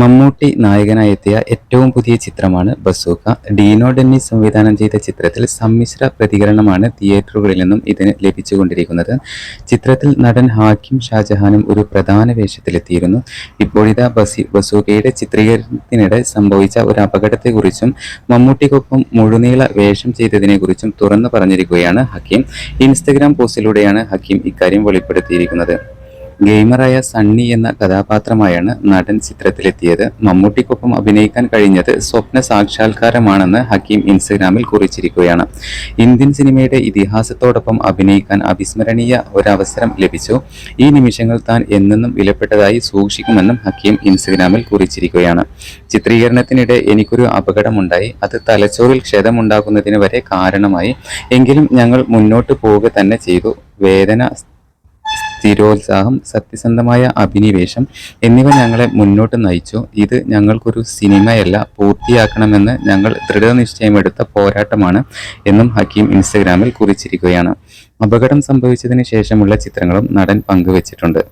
മമ്മൂട്ടി നായകനായി എത്തിയ ഏറ്റവും പുതിയ ചിത്രമാണ് ബസൂക്ക. ഡീനോ ഡെന്നിസ് സംവിധാനം ചെയ്ത ചിത്രത്തിൽ സമ്മിശ്ര പ്രതികരണമാണ് തിയേറ്ററുകളിൽ നിന്നും ഇതിന് ലഭിച്ചുകൊണ്ടിരിക്കുന്നത്. ചിത്രത്തിൽ നടൻ ഹാക്കിം ഷാജഹാനും ഒരു പ്രധാന വേഷത്തിലെത്തിയിരുന്നു. ഇപ്പോഴിതാ ബസി ബസൂക്കയുടെ ചിത്രീകരണത്തിനിടെ സംഭവിച്ച ഒരു അപകടത്തെക്കുറിച്ചും മമ്മൂട്ടിക്കൊപ്പം മുഴുനീള വേഷം ചെയ്തതിനെക്കുറിച്ചും തുറന്നു പറഞ്ഞിരിക്കുകയാണ് ഹക്കീം. ഇൻസ്റ്റഗ്രാം പോസ്റ്റിലൂടെയാണ് ഹക്കീം ഇക്കാര്യം വെളിപ്പെടുത്തിയിരിക്കുന്നത്. ഗെയിമറായ സണ്ണി എന്ന കഥാപാത്രമായാണ് നടൻ ചിത്രത്തിലെത്തിയത്. മമ്മൂട്ടിക്കൊപ്പം അഭിനയിക്കാൻ കഴിഞ്ഞത് സ്വപ്ന സാക്ഷാത്കാരമാണെന്ന് ഹക്കീം ഇൻസ്റ്റഗ്രാമിൽ കുറിച്ചിരിക്കുകയാണ്. ഇന്ത്യൻ സിനിമയുടെ ഇതിഹാസത്തോടൊപ്പം അഭിനയിക്കാൻ അവിസ്മരണീയ ഒരവസരം ലഭിച്ചു. ഈ നിമിഷങ്ങൾ താൻ എന്നെന്നും വിലപ്പെട്ടതായി സൂക്ഷിക്കുമെന്നും ഹക്കീം ഇൻസ്റ്റഗ്രാമിൽ കുറിച്ചിരിക്കുകയാണ്. ചിത്രീകരണത്തിനിടെ എനിക്കൊരു അപകടമുണ്ടായി. അത് തലച്ചോറിൽ ക്ഷതമുണ്ടാകുന്നതിന് വരെ കാരണമായി. എങ്കിലും ഞങ്ങൾ മുന്നോട്ട് പോവുക തന്നെ ചെയ്തു. വേദന സ്ഥിരോത്സാഹം സത്യസന്ധമായ അഭിനിവേശം എന്നിവ ഞങ്ങളെ മുന്നോട്ട് നയിച്ചു. ഇത് ഞങ്ങൾക്കൊരു സിനിമയല്ല പൂർത്തിയാക്കണമെന്ന് ഞങ്ങൾ ദൃഢനിശ്ചയമെടുത്ത പോരാട്ടമാണ് എന്നും ഹക്കീം ഇൻസ്റ്റഗ്രാമിൽ കുറിച്ചിരിക്കുകയാണ്. അപകടം സംഭവിച്ചതിന് ശേഷമുള്ള ചിത്രങ്ങളും നടൻ പങ്കുവച്ചിട്ടുണ്ട്.